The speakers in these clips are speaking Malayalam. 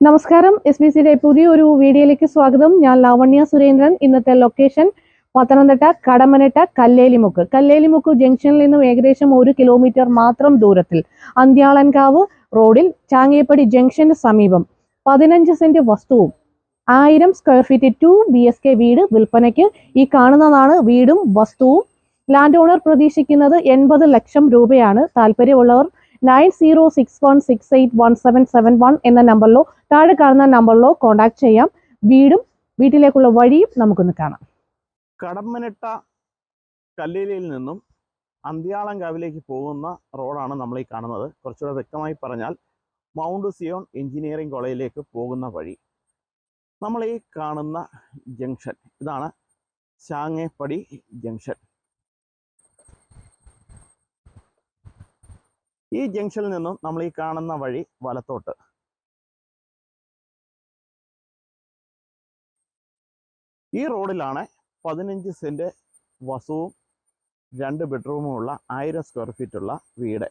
നമസ്കാരം. എസ് ബി സിയുടെ പുതിയൊരു വീഡിയോയിലേക്ക് സ്വാഗതം. ഞാൻ ലാവണ്യ സുരേന്ദ്രൻ. ഇന്നത്തെ ലൊക്കേഷൻ പത്തനംതിട്ട കടമനട്ട കല്ലേലിമുക്ക്. കല്ലേലിമുക്ക് ജംഗ്ഷനിൽ നിന്നും ഏകദേശം ഒരു കിലോമീറ്റർ മാത്രം ദൂരത്തിൽ. അന്ത്യാളൻകാവ് റോഡിൽ ചാങ്ങേപ്പടി ജംഗ്ഷന് സമീപം. പതിനഞ്ച് സെന്റ് വസ്തുവും ആയിരം square feet two B S K വീട് വിൽപ്പനയ്ക്ക് ഈ കാണുന്നതാണ് വീടും വസ്തുവും. ലാൻഡ് ഓണർ പ്രതീക്ഷിക്കുന്നത് എൺപത് ലക്ഷം രൂപയാണ്. താല്പര്യമുള്ളവർ nine zero six one six eight one seven seven one എന്ന നമ്പറിലോ താഴെ കാണുന്ന നമ്പറിലോ കോൺടാക്ട് ചെയ്യാം. വീടും വീട്ടിലേക്കുള്ള വഴിയും നമുക്കൊന്ന് കാണാം. കടമ്മനിട്ട കല്ലേലിയിൽ നിന്നും അന്ത്യാളങ്കാവിലേക്ക് പോകുന്ന റോഡാണ് നമ്മൾ ഈ കാണുന്നത്. കുറച്ചുകൂടെ വ്യക്തമായി പറഞ്ഞാൽ മൗണ്ട് സിയോൺ എഞ്ചിനീയറിംഗ് കോളേജിലേക്ക് പോകുന്ന വഴി. നമ്മൾ ഈ കാണുന്ന ജംഗ്ഷൻ ഇതാണ് ചാങ്ങേപ്പടി ജംഗ്ഷൻ. ഈ ജംഗ്ഷനിൽ നിന്നും നമ്മൾ ഈ കാണുന്ന വഴി വലത്തോട്ട്. ഈ റോഡിലാണ് പതിനഞ്ച് സെന്റ് വസവും രണ്ട് ബെഡ്റൂമും ഉള്ള ആയിരം സ്ക്വയർ ഫീറ്റ് ഉള്ള വീട്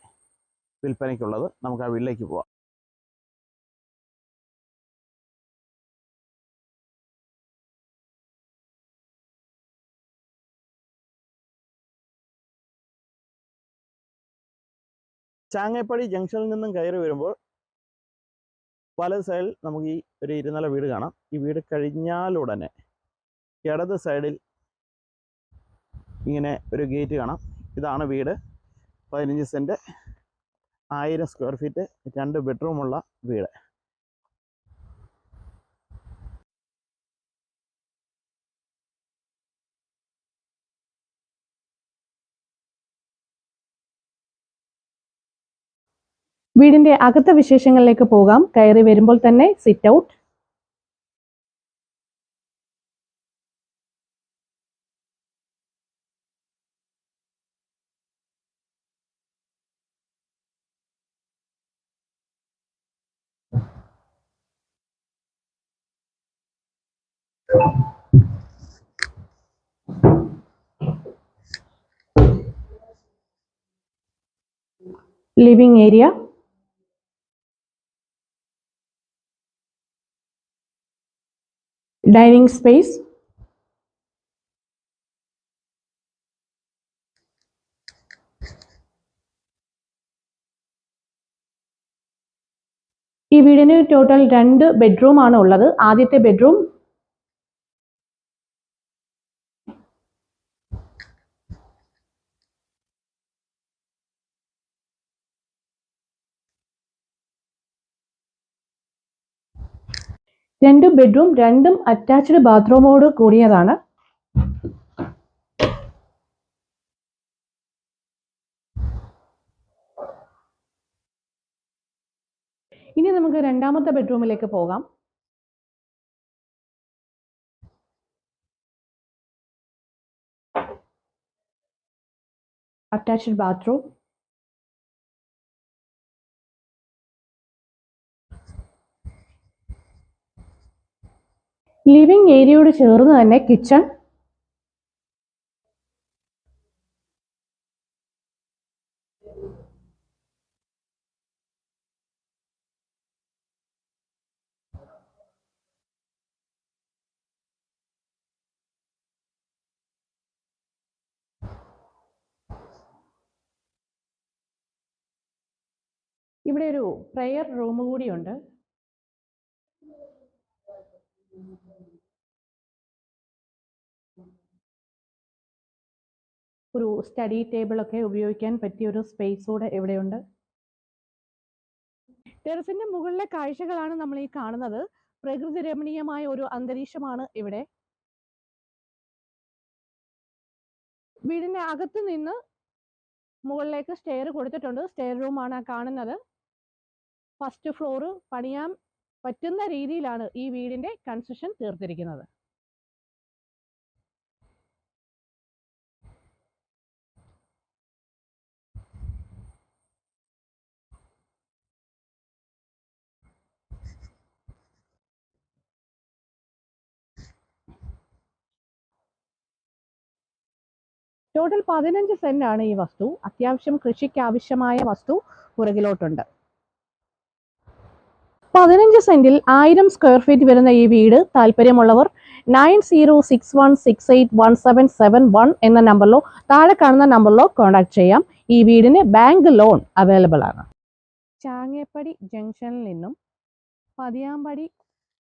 വിൽപ്പനയ്ക്കുള്ളത്. നമുക്ക് ആ വീട്ടിലേക്ക് പോവാം. ചാങ്ങേപ്പടി ജംഗ്ഷനിൽ നിന്നും കയറി വരുമ്പോൾ വലത് സൈഡിൽ നമുക്ക് ഈ ഒരു ഇരുനില വീട് കാണാം. ഈ വീട് കഴിഞ്ഞാലുടനെ ഇടത് സൈഡിൽ ഇങ്ങനെ ഒരു ഗേറ്റ് കാണാം. ഇതാണ് വീട്. പതിനഞ്ച് സെന്റ് ആയിരം സ്ക്വയർ ഫീറ്റ് രണ്ട് ബെഡ്റൂമുള്ള വീട്. വീടിന്റെ അകത്തെ വിശേഷങ്ങളിലേക്ക് പോകാം. കയറി വരുമ്പോൾ തന്നെ sit out living area dining space ഈ വീടിന് ടോട്ടൽ രണ്ട് ബെഡ്റൂം ആണ് ഉള്ളത്. ആദ്യത്തെ ബെഡ്റൂം രണ്ട് ബെഡ്റൂം രണ്ടും അറ്റാച്ച്ഡ് ബാത്റൂമോട് കൂടിയതാണ്. ഇനി നമുക്ക് രണ്ടാമത്തെ ബെഡ്റൂമിലേക്ക് പോകാം. അറ്റാച്ച്ഡ് ബാത്റൂം ലിവിംഗ് ഏരിയയോട് ചേർന്ന് തന്നെ കിച്ചൺ. ഇവിടെ ഒരു പ്രെയർ റൂം കൂടിയുണ്ട് ഒരു സ്റ്റഡി ടേബിൾ ഒക്കെ ഉപയോഗിക്കാൻ പറ്റിയ ഒരു സ്പേസ് കൂടെ ഇവിടെയുണ്ട്. ടെറസിന്റെ മുകളിലെ കാഴ്ചകളാണ് നമ്മൾ ഈ കാണുന്നത്. പ്രകൃതി രമണീയമായ ഒരു അന്തരീക്ഷമാണ് ഇവിടെ. വീടിന്റെ അകത്ത് നിന്ന് മുകളിലേക്ക് സ്റ്റെയർ കൊടുത്തിട്ടുണ്ട്. സ്റ്റെയർ റൂമാണ് കാണുന്നത്. ഫസ്റ്റ് ഫ്ലോർ പണിയാൻ പറ്റുന്ന രീതിയിലാണ് ഈ വീടിന്റെ കൺസ്ട്രക്ഷൻ തീർത്തിരിക്കുന്നത്. ടോട്ടൽ പതിനഞ്ച് ആണ് ഈ വസ്തു. അത്യാവശ്യം കൃഷിക്ക് ആവശ്യമായ വസ്തു പുറകിലോട്ടുണ്ട്. പതിനഞ്ച് സെന്റിൽ ആയിരം സ്ക്വയർ ഫീറ്റ് വരുന്ന ഈ വീട് താല്പര്യമുള്ളവർ nine zero six one six eight one seven seven one എന്ന നമ്പറിലോ താഴെ കാണുന്ന നമ്പറിലോ കോൺടാക്ട് ചെയ്യാം. ഈ വീടിന് ബാങ്ക് ലോൺ അവൈലബിൾ ആണ്. ചാങ്ങേപ്പടി ജംഗ്ഷനിൽ നിന്നും പതിയാമ്പടി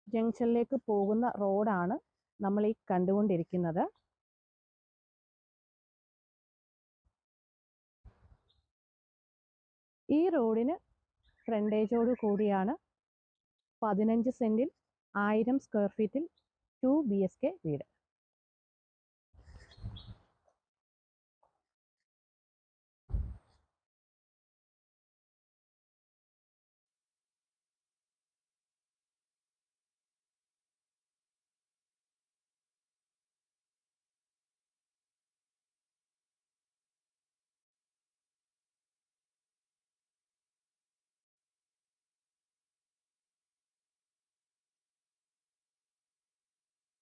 ജംഗ്ഷനിലേക്ക് പോകുന്ന റോഡാണ് നമ്മൾ ഈ കണ്ടുകൊണ്ടിരിക്കുന്നത്. ഈ റോഡിന് ഫ്രണ്ടേജോട് കൂടിയാണ് പതിനഞ്ച് സെന്റിൽ ആയിരം സ്ക്വയർ ഫീറ്റിൽ ടു ബി എസ് കെ വീട്.